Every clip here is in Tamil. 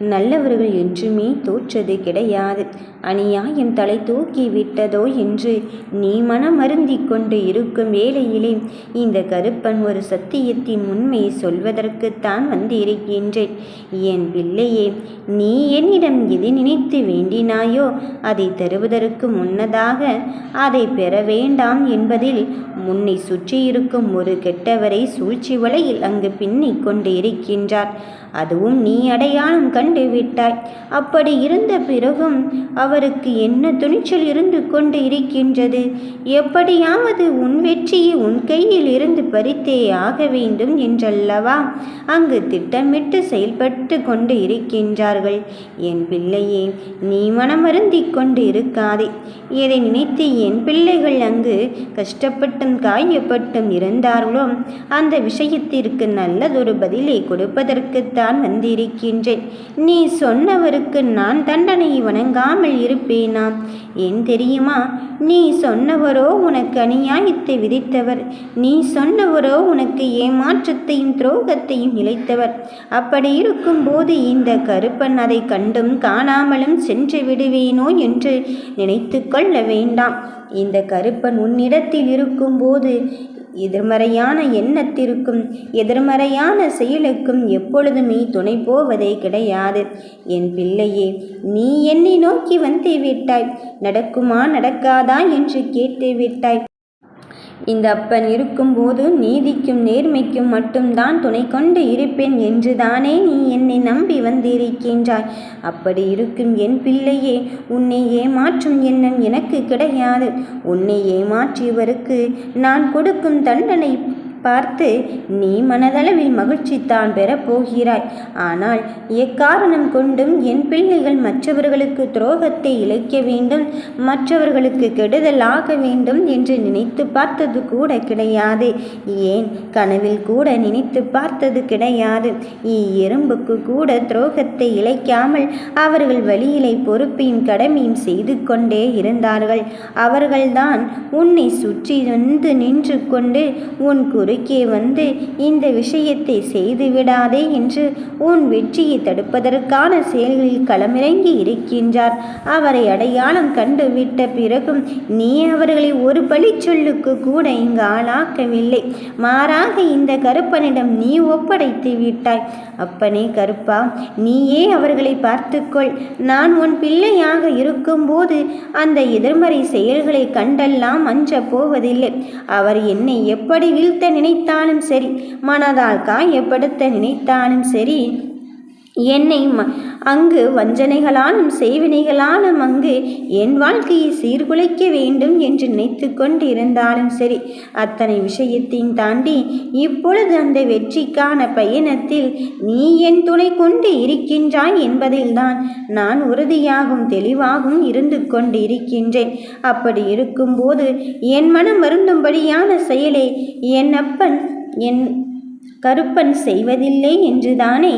நல்லவர்கள் என்றுமே தோற்றது கிடையாது. அநியாயம் தலை தூக்கி விட்டதோ என்று நீ மனமருந்திக் கொண்டு இருக்கும் வேளையிலே இந்த கருப்பன் ஒரு சத்தியத்தின் உண்மையை சொல்வதற்குத்தான் வந்திருக்கின்றேன். என் பிள்ளையே நீ என்னிடம் எது நினைத்து வேண்டினாயோ அதை தருவதற்கு முன்னதாக அதை பெற வேண்டாம் என்பதில் முன்னை சுற்றியிருக்கும் ஒரு கெட்டவரை சூழ்ச்சி வலையில் அங்கு பின்னிக் கொண்டு இருக்கின்றார் அதுவும் நீ அடையாளம் கண்டு விட்டாய். அப்படி இருந்த பிறகும் அவருக்கு என்ன துணிச்சல் இருந்து கொண்டு இருக்கின்றது? எப்படியாவது உன் வெற்றியை உன் கையில் இருந்து பறித்தே ஆக வேண்டும் என்றல்லவா? அங்கு திட்டமிட்டு செயல்பட்டு கொண்டு இருக்கின்றார்கள். என் பிள்ளையே நீ மனமருந்தி கொண்டு இருக்காதே. இதை நினைத்து என் பிள்ளைகள் அங்கு கஷ்டப்பட்டும் காயப்பட்டும் இருந்தார்களோ? அந்த விஷயத்திற்கு நல்லதொரு பதிலை தான் வந்திருக்கின்றேன். நீ சொன்னவருக்கு நான் தண்டனை வணங்காமல் இருப்பேனா? ஏன் தெரியுமா? நீ சொன்னவரோ உனக்கு அநியாயத்தை விதித்தவர். நீ சொன்னவரோ உனக்கு ஏமாற்றத்தையும் துரோகத்தையும் இழைத்தவர். அப்படி இருக்கும்போது இந்த கருப்பன் அதை கண்டும் காணாமலும் சென்று விடுவேனோ என்று நினைத்து கொள்ள வேண்டாம். இந்த கருப்பன் உன்னிடத்தில் இருக்கும்போது எதிர்மறையான எண்ணத்திற்கும் எதிர்மறையான செயலுக்கும் எப்பொழுதுமே துணை போவதே கிடையாது. என் பிள்ளையே நீ என்னை நோக்கி வந்து விட்டாய். நடக்குமா நடக்காதா என்று கேட்டு விட்டாய். இந்த அப்பன் இருக்கும்போது நீதிக்கும் நேர்மைக்கும் மட்டும்தான் துணை கொண்டு இருப்பேன் என்றுதானே நீ என்னை நம்பி வந்திருக்கின்றாய். அப்படி இருக்கும் என் பிள்ளையே உன்னை ஏமாற்றும் எண்ணம் எனக்கு கிடையாது. உன்னை ஏமாற்றியவருக்கு நான் கொடுக்கும் தண்டனை பார்த்து நீ மனதளவில் மகிழ்ச்சி தான் பெறப் போகிறாய். ஆனால் எக்காரணம் கொண்டும் என் பிள்ளைகள் மற்றவர்களுக்கு துரோகத்தை இழைக்க வேண்டும் மற்றவர்களுக்கு கெடுதல் ஆக வேண்டும் என்று நினைத்து பார்த்தது கூட கிடையாது. ஏன்? கனவில் கூட நினைத்து பார்த்தது கிடையாது. எறும்புக்கு கூட துரோகத்தை இழைக்காமல் அவர்கள் வழியிலை பொறுப்பையும் கடமையும் செய்து கொண்டே இருந்தார்கள். அவர்கள்தான் உன்னை சுற்றி வந்து நின்று கொண்டு உன் குறு குறுக்கே வந்து இந்த விஷயத்தை செய்து விடாதே என்று உன் வெற்றியை தடுப்பதற்கான செயல்களில் களமிறங்கி இருக்கின்றார். அவரை அடையாளம் கண்டுவிட்ட பிறகும் நீ அவர்களை ஒரு பழி சொல்லுக்கு கூட இங்கு ஆளாக்கவில்லை. மாறாக இந்த கருப்பனிடம் நீ ஒப்படைத்து விட்டாய். அப்பனே கருப்பா நீயே அவர்களை பார்த்துக்கொள். நான் உன் பிள்ளையாக இருக்கும்போது அந்த எதிர்மறை செயல்களை கண்டெல்லாம் அஞ்சப் போவதில்லை. அவர் என்னை எப்படி வீழ்த்த நினைத்தாலும் சரி. மனதால் காயப்படுத்த நினைத்தாலும் சரி. என்னை ம அங்கு வஞ்சனைகளாலும் செய்வினைகளாலும் அங்கு என் வாழ்க்கையை சீர்குலைக்க வேண்டும் என்று நினைத்து கொண்டு இருந்தாலும் சரி. அத்தனை விஷயத்தையும் தாண்டி இப்பொழுது அந்த வெற்றிக்கான பயணத்தில் நீ என் துணை கொண்டு இருக்கின்றாய் என்பதில்தான் நான் உறுதியாகவும் தெளிவாகவும் இருந்து கொண்டு இருக்கின்றேன் அப்படி இருக்கும்போது என் மனம் வருந்தும்படியான செயலை என் அப்பன் என் கருப்பன் செய்வதில்லை என்றுதானே?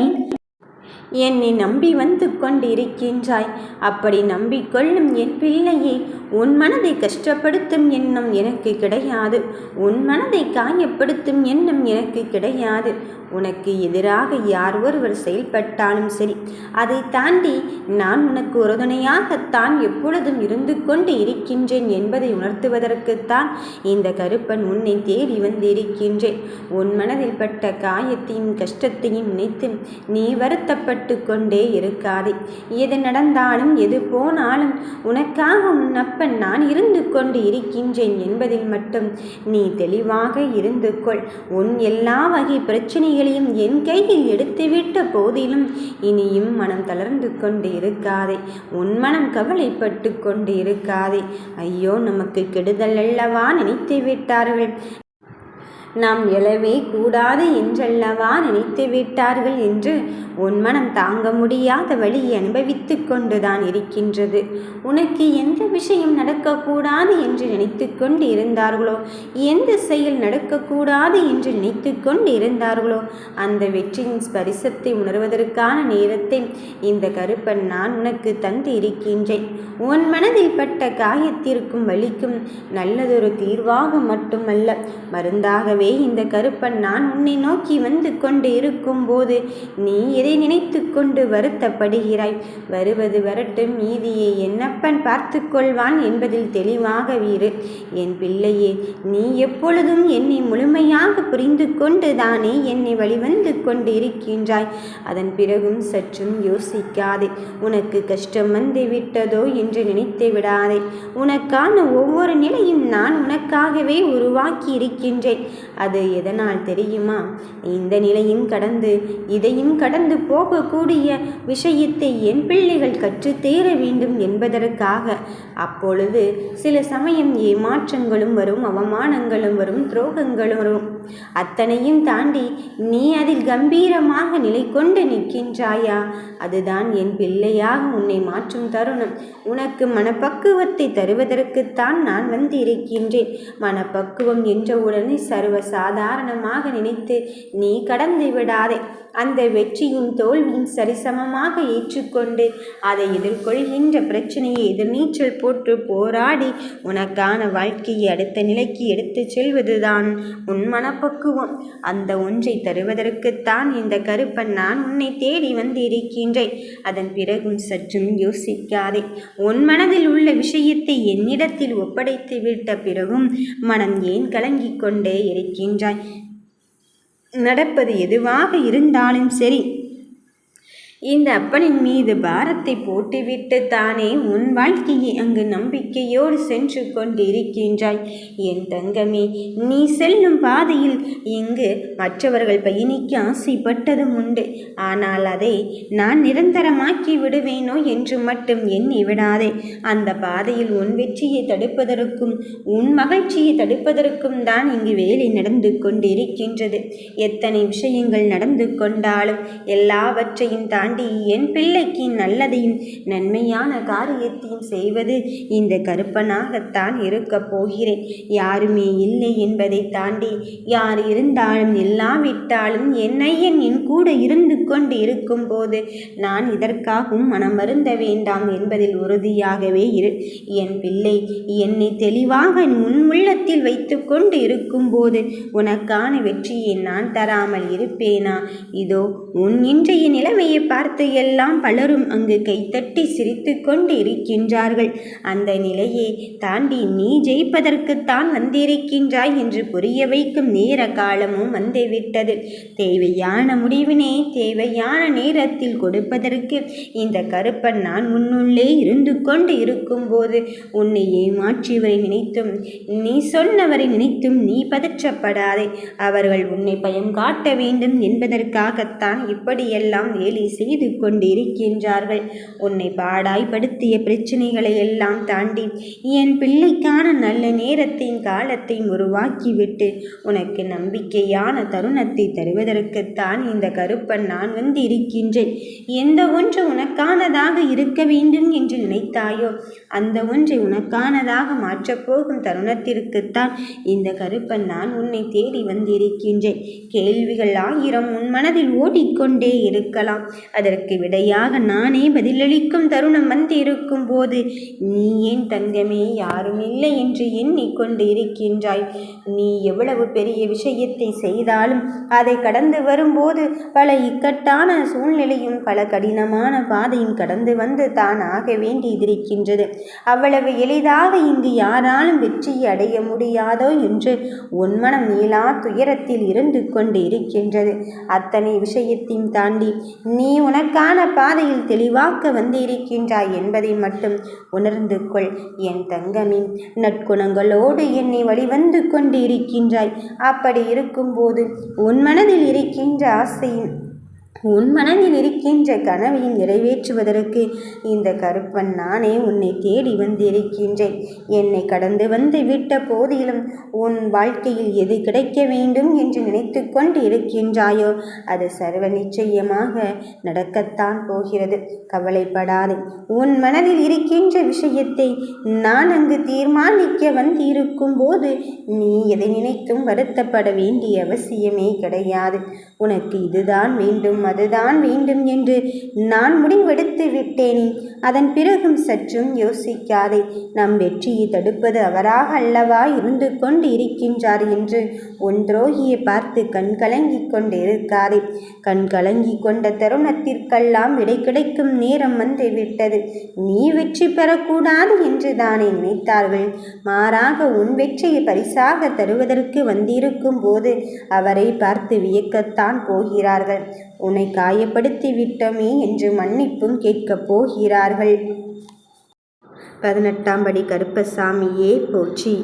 என்னை நம்பி வந்து கொண்டிருக்கின்றாய். அப்படி நம்பிக்கொள்ளும் என் பிள்ளையே உன் மனதை கஷ்டப்படுத்தும் எண்ணம் எனக்கு கிடையாது. உன் மனதை காயப்படுத்தும் எண்ணம் எனக்கு கிடையாது. உனக்கு எதிராக யார் ஒருவர் செயல்பட்டாலும் சரி அதை தாண்டி நான் உனக்கு உறுதுணையாகத்தான் எப்பொழுதும் இருந்து கொண்டு இருக்கின்றேன் என்பதை உணர்த்துவதற்குத்தான் இந்த கருப்பன் உன்னை தேடி வந்திருக்கின்றேன். உன் மனதில் பட்ட காயத்தையும் கஷ்டத்தையும் நினைத்து நீ வருத்தப்பட்டு கொண்டே இருக்காதே. எது நடந்தாலும் எது போனாலும் உனக்காக உன் தகப்பன் நான் இருந்து கொண்டு இருக்கின்றேன் என்பதில் மட்டும் நீ தெளிவாக இருந்து கொள். உன் எல்லா வகை பிரச்சனைகளையும் என் கையில் எடுத்துவிட்ட போதிலும் இனியும் மனம் தளர்ந்து கொண்டு இருக்காதே. உன் மனம் கவலைப்பட்டு கொண்டு இருக்காதே. ஐயோ நமக்கு கெடுதல் அல்லவா நினைத்து விட்டார்கள்? நாம் எழவே கூடாது என்றல்லவா நினைத்து விட்டார்கள் என்று உன் மனம் தாங்க முடியாத வழி அனுபவித்து கொண்டுதான் இருக்கின்றது. உனக்கு எந்த விஷயம் நடக்கக்கூடாது என்று நினைத்து கொண்டு இருந்தார்களோ எந்த செயல் நடக்கக்கூடாது என்று நினைத்து கொண்டு இருந்தார்களோ அந்த வெற்றியின் ஸ்பரிசத்தை உணர்வதற்கான நேரத்தை இந்த கருப்பன் நான் உனக்கு தந்து இருக்கின்றேன் உன் மனதில் பட்ட காயத்திற்கும் வலிக்கும் நல்லதொரு தீர்வாக மட்டுமல்ல மருந்தாக ஆகவே இந்த கருப்பன் நான் உன்னை நோக்கி வந்து கொண்டு இருக்கும்போது நீ எதை நினைத்து கொண்டு வருத்தப்படுகிறாய்? வருவது வரட்டும் மீதியை என்னப்பன் பார்த்து கொள்வான் என்பதில் தெளிவாக வீறு என் பிள்ளையே நீ எப்பொழுதும் என்னை முழுமையாக புரிந்து கொண்டு தானே என்னை வழிவந்து கொண்டு இருக்கின்றாய் அதன் பிறகும் சற்றும் யோசிக்காதே. உனக்கு கஷ்டம் வந்து விட்டதோ என்று நினைத்து விடாதே. உனக்கான ஒவ்வொரு நிலையும் நான் உனக்காகவே உருவாக்கி இருக்கின்றேன் அது எதனால் தெரியுமா? இந்த நிலையும் கடந்து இதையும் கடந்து போகக்கூடிய விஷயத்தை என் பிள்ளைகள் கற்றுத்தேர வேண்டும் என்பதற்காக. அப்பொழுது சில சமயம் ஏமாற்றங்களும் வரும் அவமானங்களும் வரும் துரோகங்களும் வரும் அத்தனையும் தாண்டி நீ அதில் கம்பீரமாக நிலை கொண்டு நிற்கின்றாயா? அதுதான் என் பிள்ளையாக உன்னை மாற்றும் தருணம். உனக்கு மனப்பக்குவத்தை தருவதற்குத்தான் நான் வந்து இருக்கின்றேன் மனப்பக்குவம் என்றவுடனே சர்வ சாதாரணமாக நினைத்து நீ கடந்து விடாதே. அந்த வெற்றியும் தோல்வியும் சரிசமமாக ஏற்றுக்கொண்டு அதை எதிர்கொள்கின்ற பிரச்சனையை எதிர்நீச்சல் போட்டு போராடி உனக்கான வாழ்க்கையை அடுத்த நிலைக்கு எடுத்துச் செல்வதுதான் உன் மனப்பக்குவம் அந்த ஒன்றை தருவதற்குத்தான் இந்த கருப்பன் நான் உன்னை தேடி வந்து இருக்கின்றேன் அதன் பிறகும் சற்றும் யோசிக்காதே. உன் மனதில் உள்ள விஷயத்தை என்னிடத்தில் ஒப்படைத்து விட்ட பிறகும் மனம் ஏன் கலங்கிக் கொண்டே இருக்கின்றாய்? நடப்பது எதுவாக இருந்தாலும் சரி. இந்த அப்பனின் மீது பாரத்தை போட்டுவிட்டு தானே உன் வாழ்க்கையை அங்கு நம்பிக்கையோடு சென்று கொண்டிருக்கின்றாய். என் தங்கமே நீ செல்லும் பாதையில் இங்கு மற்றவர்கள் பயணிக்க ஆசைப்பட்டதும் உண்டு. ஆனால் அதை நான் நிரந்தரமாக்கி விடுவேனோ என்று மட்டும் எண்ணி விடாதே. அந்த பாதையில் உன் வெற்றியை தடுப்பதற்கும் உன் மகிழ்ச்சியை தடுப்பதற்கும் தான் இங்கு வேலை நடந்து கொண்டிருக்கின்றது. எத்தனை விஷயங்கள் நடந்து கொண்டாலும் எல்லாவற்றையும் தான் தாண்டி என் பிள்ளைக்கு நல்லதையும் நன்மையான காரியத்தையும் செய்வது இந்த கருப்பனாகத்தான் இருக்கப் போகிறேன். யாருமே இல்லை என்பதை தாண்டி யார் இருந்தாலும் இல்லாவிட்டாலும் என் ஐயன் என் கூட இருந்து கொண்டு இருக்கும்போது நான் இதற்காகவும் மனம் வருந்த வேண்டாம் என்பதில் உறுதியாகவே இரு. என் பிள்ளை என்னை தெளிவாக உன் உள்ளத்தில் வைத்து கொண்டு இருக்கும்போது உனக்கான வெற்றியை நான் தராமல் இருப்பேனா? இதோ உன் இன்றைய நிலைமையை பார்த்து எல்லாம் பலரும் அங்கு கைத்தட்டி சிரித்து கொண்டு இருக்கின்றார்கள். அந்த நிலையை தாண்டி நீ ஜெயிப்பதற்குத்தான் வந்திருக்கின்றாய் என்று புரிய வைக்கும் நேர காலமும் வந்துவிட்டது. தேவையான முடிவினை தேவையான நேரத்தில் கொடுப்பதற்கு இந்த கருப்பன் நான் உன்னுள்ளே இருந்து கொண்டு இருக்கும்போது உன்னை ஏமாற்றியவரை நினைத்தும் நீ சொன்னவரை நினைத்தும் நீ பதற்றப்படாதே. அவர்கள் உன்னை பயம் காட்ட வேண்டும் என்பதற்காகத்தான் இப்படியெல்லாம் வேலை செய்து கொண்டிருக்கின்றார்கள். உன்னை பாடாய்படுத்திய பிரச்சனைகளை எல்லாம் தாண்டி என் பிள்ளைக்கான நல்ல நேரத்தையும் காலத்தையும் உருவாக்கிவிட்டு உனக்கு நம்பிக்கையான தருணத்தை தருவதற்குத்தான் இந்த கருப்பன் நான் வந்து இருக்கின்றேன் எந்த ஒன்று உனக்கானதாக இருக்க வேண்டும் என்று நினைத்தாயோ அந்த ஒன்றை உனக்கானதாக மாற்றப்போகும் தருணத்திற்குத்தான் இந்த கருப்பன் நான் உன்னை தேடி வந்திருக்கின்றேன். கேள்விகள் ஆயிரம் உன் மனதில் ஓடிக்கொண்டே இருக்கலாம். அதற்கு விடையாக நானே பதிலளிக்கும் தருணம் வந்திருக்கும் போது நீ ஏன் தங்கமே யாரும் இல்லை என்று எண்ணிக்கொண்டு இருக்கின்றாய். நீ எவ்வளவு பெரிய விஷயத்தை செய்தாலும் அதை கடந்து வரும்போது பல இக்கட்டான சூழ்நிலையும் பல கடினமான பாதையும் கடந்து வந்து தான் ஆக வேண்டியிருக்கின்றது. அவ்வளவு எளிதாக இங்கு யாராலும் வெற்றியை அடைய முடியாதோ என்று உன்மனம் நீளா துயரத்தில் இருந்து கொண்டு இருக்கின்றது. அத்தனை விஷயத்தையும் தாண்டி நீ உனக்கான பாதையில் தெளிவாக்க வந்திருக்கின்றாய் என்பதை மட்டும் உணர்ந்து கொள். என் தங்கமின் நற்குணங்களோடு என்னை வழிவந்து கொண்டு இருக்கின்றாய் அப்படி இருக்கும்போது உன் மனதில் இருக்கின்ற ஆசையும் உன் மனதில் இருக்கின்ற கனவை நிறைவேற்றுவதற்கு இந்த கருப்பன் நானே உன்னை தேடி வந்திருக்கின்றேன். என்னை கடந்து வந்து விட்ட போதிலும் உன் வாழ்க்கையில் எது கிடைக்க வேண்டும் என்று நினைத்து கொண்டு இருக்கின்றாயோ அது சர்வ நிச்சயமாக நடக்கத்தான் போகிறது. கவலைப்படாதே. உன் மனதில் இருக்கின்ற விஷயத்தை நான் அங்கு தீர்மானிக்க வந்திருக்கும் போது நீ எதை நினைத்தும் வருத்தப்பட வேண்டிய அவசியமே கிடையாது. உனக்கு இதுதான் வேண்டும் அதுதான் வேண்டும் என்று நான் முடிவெடுத்து விட்டேனே. அதன் பிறகும் சற்றும் யோசிக்காதே. நம் வெற்றியை தடுப்பது அவராக அல்லவா இருந்து கொண்டு இருக்கின்றார் என்று ஒன்றோகியை பார்த்து கண்கலங்கி கொண்டிருக்காதே. கண்கலங்கி கொண்ட தருணத்திற்கெல்லாம் விடை கிடைக்கும் நேரம் வந்து விட்டது நீ வெற்றி பெறக்கூடாது என்று தானே நினைத்தார்கள். மாறாக உன் வெற்றியை பரிசாக தருவதற்கு வந்திருக்கும் போது அவரை பார்த்து வியக்கத்தான் போகிறார்கள். உன்னை காயப்படுத்தி விட்டோமே என்று மன்னிப்பும் கேட்கப் போகிறார்கள். பதினெட்டாம் படி கருப்பசாமியே போற்றி.